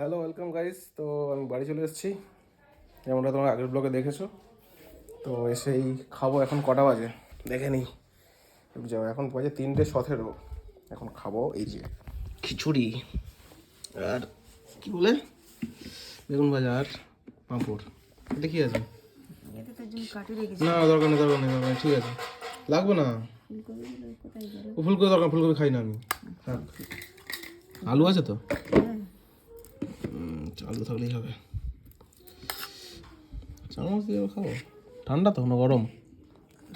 Hello welcome guys তো আমি বাড়ি চলে এসেছি। যেমনটা তোমরা আগের ব্লগে দেখেছ। তো এসেই খাব এখন কটা বাজে? দেখে নিই। যাও এখন বাজে তিনটে সতেরো। এখন খাব এই যে খিচুড়ি আর কি বলে? বেগুন ভাজা আর পাঁপড়। কি আছে? না দরকার নেই দরকার নেই দরকার ঠিক আছে। লাগবে না? ফুলকপি দরকার ফুলকপি খাই না আমি। আলু আছে তো? হ্যাঁ আলু থাকলেই হবে। চামচ দিয়ে খাব। ঠান্ডা তো না গরম।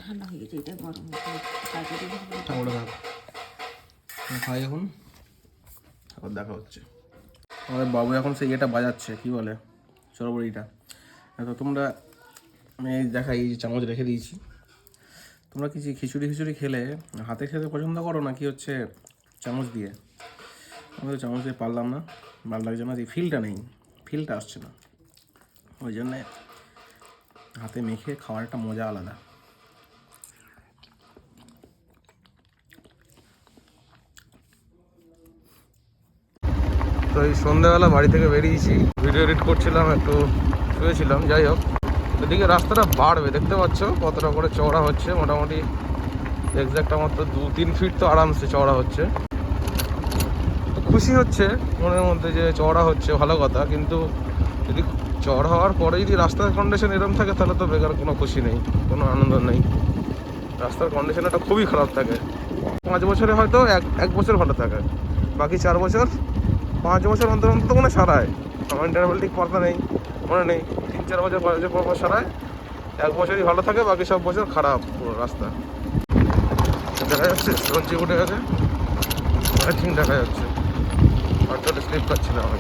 ঠান্ডা হয়ে গেছে এটা গরম। ঠান্ডা থাক খাই এখন। আবার দেখা হচ্ছে। আমাদের বাবু এখন সেই এটা বাজাচ্ছে কি বলে? সরবরিটা তো তোমরা আমি দেখাই এই চামচ রেখে দিয়েছি। তোমরা কি যে খিচুড়ি খিচুড়ি খেলে হাতে খেতে পছন্দ করো না কি হচ্ছে চামচ দিয়ে? আমি তো চামচ দিয়ে পারলাম না। ভালো লাগছে না যে ফিলটা নেই ফিলটা আসছে না। ওই জন্যে হাতে মেখে খাওয়ার একটা মজা আলাদা। তো এই সন্ধ্যাবেলা বাড়ি থেকে বেরিয়েছি ভিডিও এডিট করছিলাম, একটু শুয়েছিলাম, যাই হোক। এদিকে রাস্তাটা বাড়বে, দেখতে পাচ্ছ কতটা করে চওড়া হচ্ছে, মোটামুটি এক্সাক্ট আমার তো দু তিন ফিট তো আরামসে চওড়া হচ্ছে। খুশি হচ্ছে, মনের মধ্যে যে চওড়া হচ্ছে, ভালো কথা। কিন্তু যদি চওড়া হওয়ার পরে যদি রাস্তার কন্ডিশন এরকম থাকে, তাহলে তো বেকার কোনো খুশি নেই, কোনো আনন্দ নেই। রাস্তার কন্ডিশন একটা খুবই খারাপ থাকে। পাঁচ বছরে হয়তো এক এক বছর ভালো থাকে। বাকি চার বছর, পাঁচ বছর অন্তর অন্তর মনে সারায়। আমার ইন্টারভেল ঠিক পাতা নেই, মনে নেই। তিন, চার বছর, পাঁচ বছর পর পর সারায়। এক বছরই ভালো থাকে, বাকি সব বছর খারাপ পুরো রাস্তা। দেখা যাচ্ছে সঞ্চি উঠে গেছে। ঠিক দেখা যাচ্ছে। আর স্লিপ খাচ্ছি না আমি।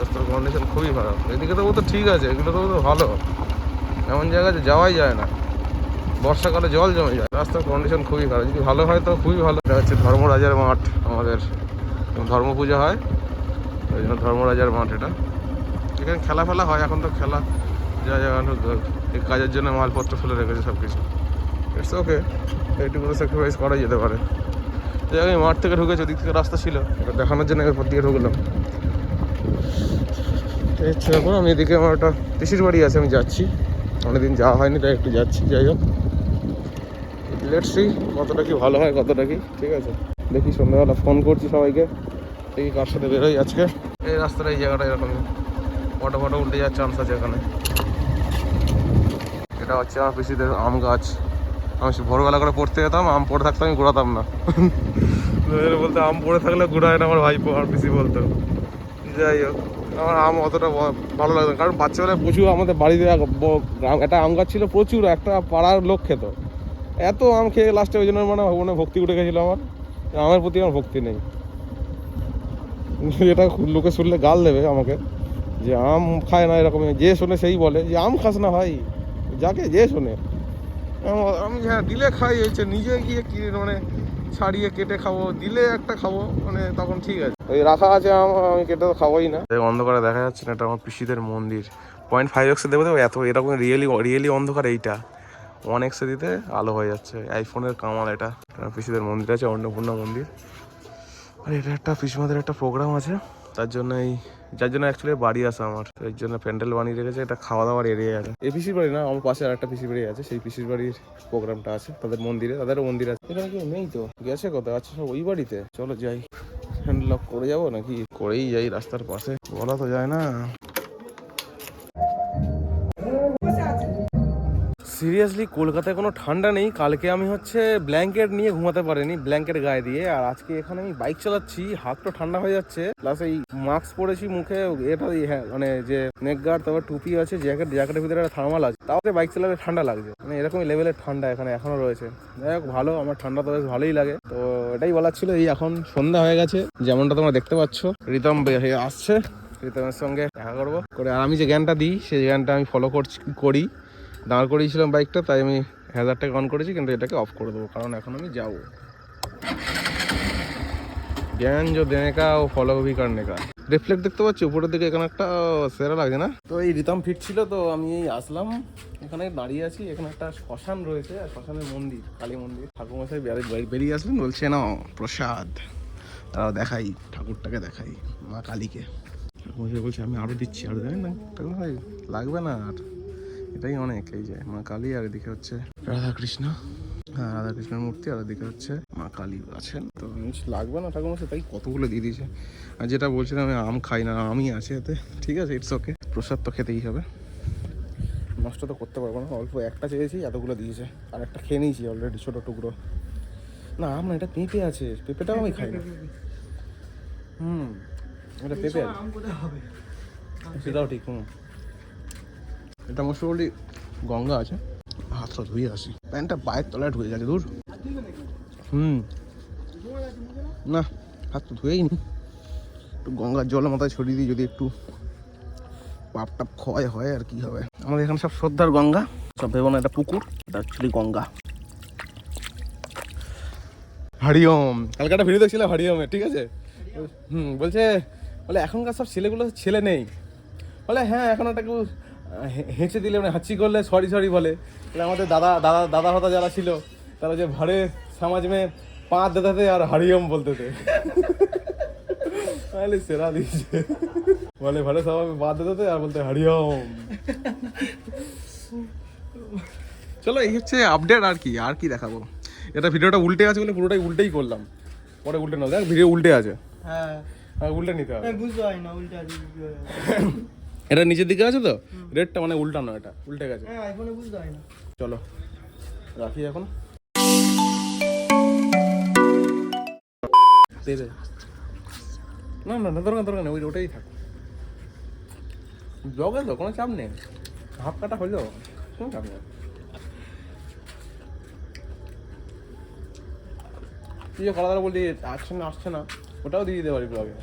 রাস্তার কন্ডিশন খুবই খারাপ। এদিকে তো ও তো ঠিক আছে, এগুলো তো তো ভালো। এমন জায়গায় যাওয়াই যায় না। বর্ষাকালে জল জমে যায়। রাস্তার কন্ডিশন খুবই খারাপ। যদি ভালো হয় তো খুবই ভালো। এটা হচ্ছে ধর্মরাজার মাঠ আমাদের। ধর্ম পুজো হয়। ওই জন্য ধর্মরাজার মাঠ এটা। এখানে খেলা ফেলা হয়, এখন তো খেলা যা যা এই কাজের জন্য মালপত্র ফেলে রেখেছে সব কিছু ইটস ওকে এইটুকু তো স্যাক্রিফাইস করা যেতে পারে। আমি মাঠ থেকে ঢুকেছি, ওদিক থেকে রাস্তা ছিল। এটা দেখানোর জন্য এরপর দিয়ে ঢুকলাম। তো এই হচ্ছে আমি এদিকে আমার একটা পিসির বাড়ি আছে, আমি যাচ্ছি। অনেকদিন যাওয়া হয়নি, তাই একটু যাচ্ছি, যাই হোক। লেটস সি কতটা কি ভালো হয়, কতটা কি, ঠিক আছে। দেখি সন্ধ্যাবেলা ফোন করছি সবাইকে, দেখি কার সাথে বেরোই আজকে। এই রাস্তাটা, এই জায়গাটা এরকম। ফটো ফটো উল্টে যাওয়ার চান্স আছে এখানে। এটা হচ্ছে আমার পিসিদের আম গাছ। আমি ভোরবেলা করে পড়তে যেতাম, আম পড়ে থাকতাম আমি ঘোরাতাম না। বলতে, আম পড়ে থাকলে ঘুরায় না আমার ভাইপো আর পিসি বলতো। যাই হোক, আমার আম অতটা ভালো লাগতো না। কারণ বাচ্চাবেলায় প্রচুর আমাদের বাড়িতে একটা আম গাছ ছিল প্রচুর, একটা পাড়ার লোক খেত। এত আম খেয়ে লাস্টে ওই জন্য মানে মনে ভক্তি উঠে গেছিল আমার। আমের প্রতি আমার ভক্তি নেই। এটা লোকে শুনলে গাল দেবে আমাকে, যে আম খায় না এরকম যে শোনে সেই বলে, যে আম খাস না ভাই, যাকে যে শোনে। আম- হ্যাঁ দিলে খাই হচ্ছে নিজে গিয়ে কি মানে ছাড়িয়ে কেটে খাব, দিলে একটা খাব মানে তখন ঠিক আছে। ওই রাখা আছে, আমি কেটে তো খাবোই না। অন্ধকারে দেখা যাচ্ছে না, এটা আমার পিসিদের মন্দির। পয়েন্ট ফাইভ এক্সে দেবে তো, এত এরকম রিয়েলি রিয়েলি অন্ধকার এইটা। ওয়ান এক্সে দিতে আলো হয়ে যাচ্ছে। আইফোনের কামাল এটা। পিসিদের মন্দির আছে, অন্নপূর্ণা মন্দির। আর, এটা একটা পিসমাদের একটা প্রোগ্রাম আছে। তার জন্যই, যার জন্য অ্যাকচুয়ালি বাড়ি আসা আমার। এর জন্য প্যান্ডেল বানিয়ে রেখেছে, এটা খাওয়া দাওয়ার এরিয়া আছে। এই পিসির বাড়ি না, আমার পাশে আর একটা পিসির বাড়ি আছে, সেই পিসির বাড়ির প্রোগ্রামটা আছে, তাদের মন্দিরে, তাদেরও মন্দির আছে। এখানে কেউ নেই তো? গেছে কত আচ্ছা সব ওই বাড়িতে। চলো যাই। হ্যান্ড লক করে যাব নাকি? করেই যাই রাস্তার পাশে। বলা তো যায় না। সিরিয়াসলি কলকাতায় কোনো ঠান্ডা নেই। কালকে আমি হচ্ছে ব্ল্যাঙ্কেট নিয়ে ঘুমাতে পারিনি ব্ল্যাঙ্কেট গায়ে দিয়ে। আর আজকে এখানে আমি বাইক চালাচ্ছি হাত তো ঠান্ডা হয়ে যাচ্ছে। প্লাস এই মাস্ক পরেছি মুখে, এটা হ্যাঁ মানে যে নেক গার্ড তারপর টুপি আছে জ্যাকেট জ্যাকেটের ভিতরে একটা থার্মাল আছে। তাও বাইক চালালে ঠান্ডা লাগছে। মানে এরকমই লেভেলের ঠান্ডা এখানে এখনও রয়েছে। যাই হোক, ভালো, আমার ঠান্ডা তো বেশ ভালোই লাগে। তো এটাই বলার ছিল, এই এখন সন্ধ্যা হয়ে গেছে। যেমনটা তোমরা দেখতে পাচ্ছ, রিতম আসছে। রিতমের সঙ্গে দেখা করব। করে আর আমি যে জ্ঞানটা দিই, সেই জ্ঞানটা আমি ফলো করছি, করি। দাঁড় করিয়েছিলাম বাইকটা তাই আমি হ্যাজারটাকে অন করেছি, কিন্তু এটাকে অফ করে দেবো, কারণ এখন আমি যাব। জ্ঞান যো দেনেকা ও ফলো ভি কারনেকা রিফ্লেক্ট দেখতে পাচ্ছি, উপরের দিকে এখানে একটা সেরা লাগে না? তো এই রিতম ফিরছিল তো আমি এই আসলাম। এখানে দাঁড়িয়ে আছি, এখানে একটা শ্মশান রয়েছে, আর শ্মশানের মন্দির, কালী মন্দির। ঠাকুরমশাই বেরিয়ে আসলেন, বলছে না প্রসাদ। তারাও দেখাই, ঠাকুরটাকে দেখাই, মা কালীকে। বলছে বলছে, আমি আরও দিচ্ছি আরও দেবেন না? লাগবে না আর। এটাই অনেক এই যে মা কালী আর এদিকে হচ্ছে রাধাকৃষ্ণ। হ্যাঁ রাধাকৃষ্ণের মূর্তি আর এদিকে হচ্ছে মা কালী আছেন। তো লাগবে না ঠাকুর মশাই তাই কতগুলো দিয়ে দিয়েছে। আর যেটা বলছিলাম আমি আম খাই না আমি আছে এতে। ঠিক আছে ইটস ওকে প্রসাদ তো খেতেই হবে। নষ্ট তো করতে পারব না অল্প একটা চেয়েছি এতগুলো দিয়েছে। আর একটা খেয়ে নিয়েছি অলরেডি ছোটো টুকরো। না আম না এটা পেঁপে আছে। পেঁপেটাও আমি খাই না। হুম এটা পেঁপে আছে। সেটাও ঠিক হুম। এটা মুসুরি গঙ্গা আছে। হাত হাতটা ধুয়ে আসি। প্যান্টটা পায়ের তলায় ঢুকে গেছে দূর হুম। না, হাত তো ধুয়েই নি। একটু গঙ্গার জল মাথায় ছড়িয়ে দিই, যদি একটু পাপ টাপ ক্ষয় হয় আর কি হবে। আমাদের এখানে সব শ্রদ্ধার গঙ্গা। সব ভেবো না, এটা পুকুর। এটা অ্যাকচুয়ালি গঙ্গা। হারিওম। কালকে একটা ভিডিও দেখছিলাম হারিওমে, ঠিক আছে? হুম, বলছে, বলে, এখনকার সব ছেলেগুলো ছেলে নেই। বলে হ্যাঁ এখন একটা হেঁচে দিলে মানে হাঁচি করলে সরি সরি বলে। আমাদের দাদা দাদা দাদা হতা যারা ছিল তারা যে ভাড়ে সমাজ মে পাঁচ দেতাতে আর হারিওম বলতে थे তাহলে সেরা দিয়েছে। বলে ভাড়ে সবাই বাদ দেতে আর বলতে হারিওম চলো এই হচ্ছে আপডেট আর কি আর কি দেখাবো। এটা ভিডিওটা উল্টে আছে বলে পুরোটাই উল্টেই করলাম। পরে উল্টে নাও দেখ ভিডিও উল্টে আছে। হ্যাঁ। হ্যাঁ উল্টে নিতে হবে। বুঝতে পারি না উল্টা দিকে এটা নিচের দিকে আছে তো? রেডটা মানে উল্টানো এটা উল্টে গেছে। হ্যাঁ চলো রাখি এখন। না না না দরকার দরকার নেই ওই ওটাই থাক। জগে তো কোনো চাপ নেই। হাফ কাটা হলো কোনো চাপ নেই। তুই যে কলাদার বললি আসছে না আসছে না ওটাও দিয়ে দিতে পারি ব্লগে।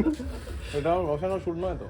ওটাও বসানো শুট নয় তো।